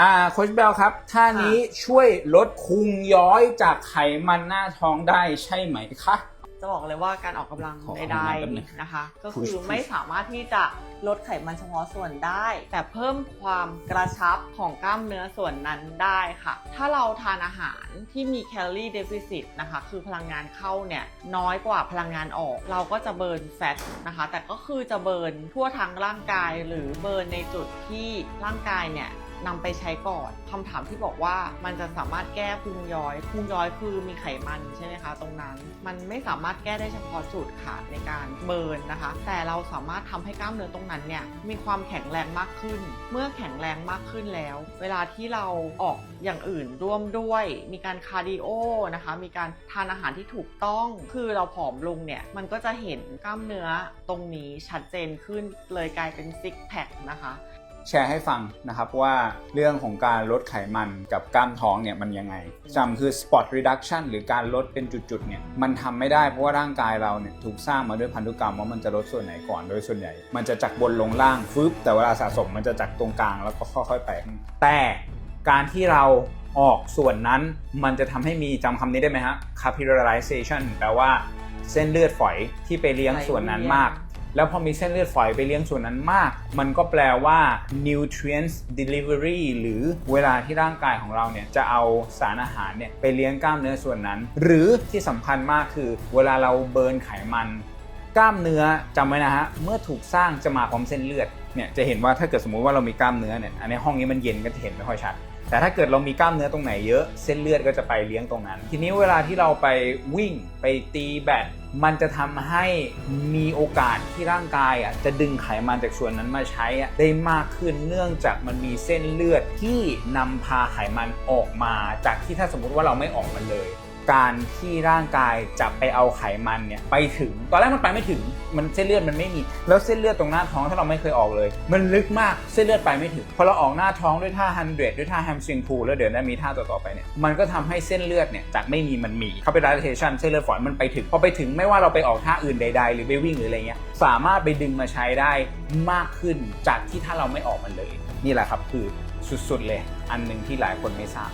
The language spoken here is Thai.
อ่าโคชเบลครับท่านี้ช่วยลดพุงย้อยจากไขมันหน้าท้องได้ใช่ไหมคะจะบอกเลยว่าการออกกำลังขอใคำดแนะนำแป๊บนึงๆนะคะ ก็ Push คือ push ไม่สามารถที่จะลดไขมันเฉพาะส่วนได้ แต่เพิ่มความกระชับของกล้ามเนื้อส่วนนั้นได้ค่ะ ถ้าเราทานอาหารที่มีแคลอรี่เดฟิซิตนะคะ คือพลังงานเข้าเนี่ยน้อยกว่าพลังงานออก เราก็จะเบิร์นแฟตนะคะ แต่ก็คือจะเบิร์นทั่วทั้งร่างกายหรือเบิร์นในจุดที่ร่างกายเนี่ย นำไปใช้ก่อนคำถามที่บอกว่ามันจะสามารถแก้พุงย้อยพุงย้อยคือมีไขมันใช่ไหมคะ ตรงนั้น มันไม่สามารถแก้ได้เฉพาะจุดค่ะในการเบิร์นนะคะ แต่เราสามารถทำให้กล้ามเนื้อตรงนั้นเนี่ยมีความแข็งแรงมากขึ้น เมื่อแข็งแรงมากขึ้นแล้ว เวลาที่เราออกอย่างอื่นร่วมด้วย มีการคาร์ดิโอนะคะ มีการทานอาหารที่ถูกต้องคือเราผอมลงเนี่ยมันก็จะเห็นกล้ามเนื้อตรงนี้ชัดเจนขึ้นเลยกลายเป็นซิกแพคนะคะ แชร์ให้ฟังนะครับว่าเรื่องของการลดไขมันกับกล้ามท้องเนี่ยมันยังไงจำคือ spot reduction หรือการลดเป็นจุดๆเนี่ยมันทำไม่ได้เพราะว่าร่างกายเราเนี่ยถูกสร้างมาด้วยพันธุกรรมว่ามันจะลดส่วนไหนก่อนโดยส่วนใหญ่ มันจะจากบนลงล่างฟึบแต่เวลาสะสมมันจะจากตรงกลางแล้วก็ค่อยๆไปแต่การที่เราออกส่วนนั้นมันจะทำให้มีจำคำนี้ได้ไหมฮะ capillarization แปลว่าเส้นเลือดฝอยที่ไปเลี้ยงส่วนนั้นมาก แล้วพอมีเส้นเลือดฝอยไปเลี้ยงส่วนนั้นมาก มันก็แปลว่า nutrients delivery หรือเวลาที่ร่างกายของเราเนี่ยจะเอาสารอาหารเนี่ยไปเลี้ยงกล้ามเนื้อส่วนนั้น หรือที่สำคัญมากคือ เวลาเราเบิร์นไขมันกล้ามเนื้อจำไว้นะฮะเมื่อถูกสร้างจะมาพร้อมเส้นเลือดเนี่ยจะเห็นว่าถ้าเกิดสมมุติว่าเรามีกล้ามเนื้อเนี่ยอันนี้ห้องนี้มันเย็นก็จะเห็นไม่ค่อยชัด แต่ถ้าเกิดเรามีกล้ามเนื้อตรงไหนเยอะเส้นเลือดก็จะไปเลี้ยงตรงนั้น ทีนี้เวลาที่เราไปวิ่งไปตีแบตมันจะทำให้มีโอกาสที่ร่างกายอะจะดึงไขมันจากส่วนนั้นมาใช้อะได้มากขึ้นเนื่องจากมันมีเส้นเลือดที่นำพาไขมันออกมา จากที่ถ้าสมมุติว่าเราไม่ออกมันเลย การที่ร่างกายจะไปเอาไขมันเนี่ยไปถึง ตอนแรกมันไปไม่ถึง มันเส้นเลือดมันไม่มี แล้วเส้นเลือดตรงหน้าท้องถ้าเราไม่เคยออกเลย มันลึกมากเส้นเลือดไปไม่ถึงพอเราออกหน้าท้องด้วยท่า100ด้วยท่าแฮมสตริงพูแล้วเดี๋ยวนั้นมีท่าต่อๆไปเนี่ยมันก็ทำให้เส้นเลือดเนี่ยจากไม่มีมันมีเขาไป dilatation เส้นเลือดฝอยมันไปถึงพอไปถึงไม่ว่าเราไปออกท่าอื่นใด ๆ หรือไปวิ่งหรืออะไรเงี้ยสามารถไปดึงมาใช้ได้มากขึ้นจากที่ถ้าเราไม่ออกมันเลย นี่แหละครับคือสุดๆเลย อันหนึ่งที่หลายคนไม่ทราบ